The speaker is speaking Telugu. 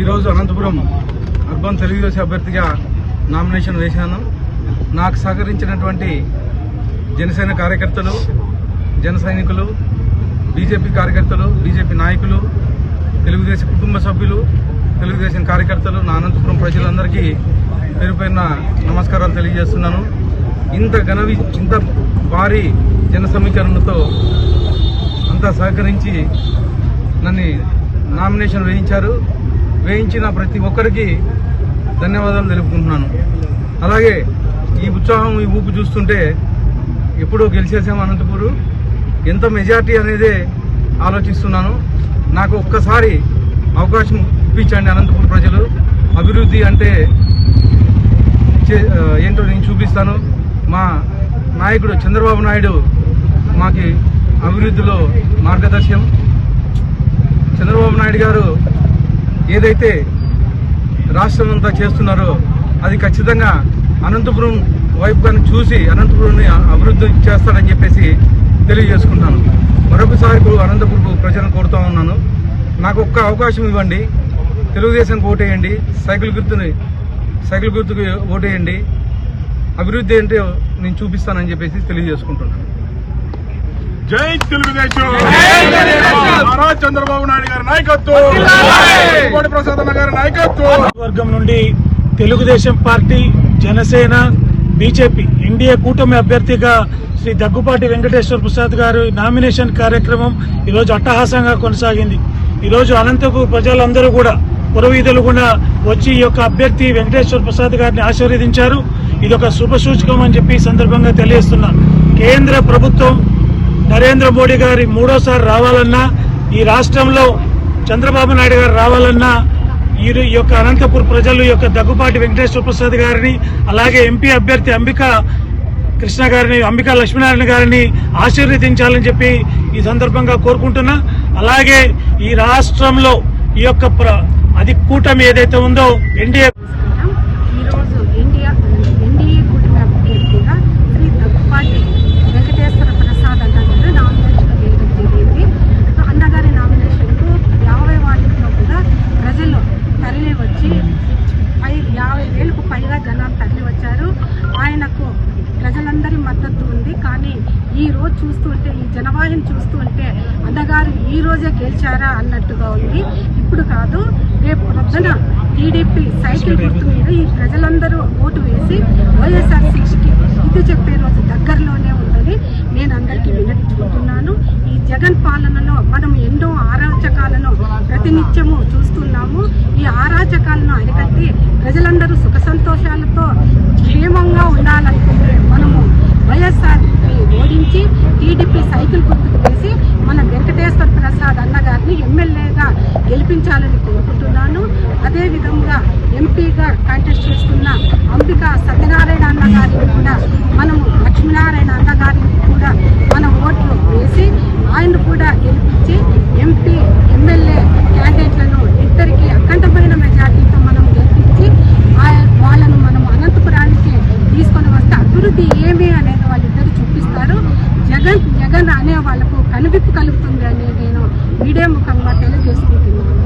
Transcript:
ఈరోజు అనంతపురం అర్బన్ తెలుగుదేశం అభ్యర్థిగా నామినేషన్ వేశాను. నాకు సహకరించినటువంటి జనసేన కార్యకర్తలు జన సైనికులు బీజేపీ కార్యకర్తలు బీజేపీ నాయకులు తెలుగుదేశం కుటుంబ సభ్యులు తెలుగుదేశం కార్యకర్తలు నా అనంతపురం ప్రజలందరికీ పేరు పేరున నమస్కారాలు తెలియజేస్తున్నాను. ఇంత ఘనవి ఇంత భారీ జన సమీకరణతో అంతా సహకరించి నన్ను నామినేషన్ వేయించారు. వేయించిన ప్రతి ఒక్కరికి ధన్యవాదాలు తెలుపుకుంటున్నాను. అలాగే ఈ ఉత్సాహం ఈ ఊపు చూస్తుంటే ఎప్పుడో గెలిచేసాము అనంతపూరు. ఎంత మెజార్టీ అనేదే ఆలోచిస్తున్నాను. నాకు ఒక్కసారి అవకాశం ఇప్పించండి అనంతపూర్ ప్రజలు. అభివృద్ధి అంటే చే- ఏంటో నేను చూపిస్తాను. మా నాయకుడు చంద్రబాబు నాయుడు మాకి అభివృద్ధిలో మార్గదర్శనం. చంద్రబాబు నాయుడు గారు ఏదైతే రాష్ట్రం అంతా చేస్తున్నారో అది ఖచ్చితంగా అనంతపురం వైపు కానీ చూసి అనంతపురంని అభివృద్ధి చేస్తాడని చెప్పేసి తెలియజేసుకుంటాను. మరొకసారి అనంతపురం ప్రజలను కోరుతా ఉన్నాను. నాకు ఒక్క అవకాశం ఇవ్వండి. తెలుగుదేశం ఓటేయండి. సైకిల్ గుర్తుని సైకిల్ గుర్తుకు ఓటేయండి. అభివృద్ధి ఏంటో నేను చూపిస్తానని చెప్పేసి తెలియజేసుకుంటున్నాను. జై తెలుగుదేశం. నారా చంద్రబాబు నాయుడు గారి నాయకత్వం. కోటి ప్రసాద్ అన్న గారి నాయకత్వం. వర్గం నుండి Telugu Desam party Janasena BJP NDA కూటమి అభ్యర్థిగా శ్రీ దగ్గుపాటి వెంకటేశ్వర ప్రసాద్ గారు నామినేషన్ కార్యక్రమం ఈరోజు అట్టహాసంగా కొనసాగింది. ఈరోజు అనంతపు ప్రజలందరూ కూడా పురవీధులు కూడా వచ్చి ఈ యొక్క అభ్యర్థి వెంకటేశ్వర ప్రసాద్ గారిని ఆశీర్వదించారు. ఇది ఒక శుభ సూచకం అని చెప్పి ఈ సందర్భంగా తెలియజేస్తున్నా. కేంద్ర ప్రభుత్వం నరేంద్ర మోడీ గారి మూడోసారి రావాలన్నా ఈ రాష్ట్రంలో చంద్రబాబు నాయుడు గారు రావాలన్నా ఈ ఈ యొక్క అనంతపూర్ ప్రజలు యొక్క దగ్గుపాటి వెంకటేశ్వర ప్రసాద్ గారిని అలాగే ఎంపీ అభ్యర్థి అంబిక కృష్ణ గారిని అంబికా లక్ష్మీనారాయణ గారిని ఆశీర్వదించాలని చెప్పి ఈ సందర్భంగా కోరుకుంటున్నా. అలాగే ఈ రాష్ట్రంలో ఈ యొక్క ప్ర- అది కూటమి ఏదైతే ఉందో ఎన్డీఏ ఈరోజు ఇండియా ఎన్డీఏ కూటమి అభ్యర్థిగా శ్రీ దగ్గుపాటి వెంకటేశ్వర ప్రసాద్ అన్నగారు నామినేషన్ వేయడం జరిగింది అన్నగారి నామినేషన్కు యాభై వార్డుల్లో కూడా ప్రజలు తరలి వచ్చి పై యాభై వేలకు పైగా జనాలు తరలి వచ్చారు. ఆయనకు ప్రజలందరి మద్దతు ఉంది. కానీ ఈ రోజు చూస్తుంటే ఈ జనవాహిని చూస్తుంటే అందగారు ఈ రోజే గెలిచారా అన్నట్టుగా ఉంది. ఇప్పుడు కాదు రేపు పొద్దున టీడీపీ సైకిల్ గుర్తు మీద ఈ ప్రజలందరూ ఓటు వేసి వైఎస్ఆర్సీపీకి ఇది చెప్పే రోజు దగ్గరలోనే ఉందని నేను అందరికీ వినట్టుకుంటున్నాను జగన్ పాలనలో మనం ఎన్నో ఆరాచకాలను ప్రతినిత్యము చూస్తున్నాము. ఈ ఆరాచకాలను అరికట్టి ప్రజలందరూ సుఖ సంతోషాలతో క్షేమంగా ఉండాలనుకుంటే మనము వైఎస్ఆర్ ఓడించి టీడీపీ సైకిల్ గుర్తుకు వేసి మన వెంకటేశ్వర ప్రసాద్ అన్నగారిని ఎమ్మెల్యేగా గెలిపించాలని కోరుకుంటున్నాను. అదేవిధంగా ఎంపీగా కాంటెస్ట్ చేస్తున్న అంబికా సత్యనారాయణ అన్నగారిని కూడా మనము లక్ష్మీనారాయణ అన్నగారిని కూడా జగన్ జగన్ అనే వాళ్ళకు కనువిప్పు కలుగుతుంది అని నేను మీడియా ముఖంగా తెలియజేసుకుంటున్నాను.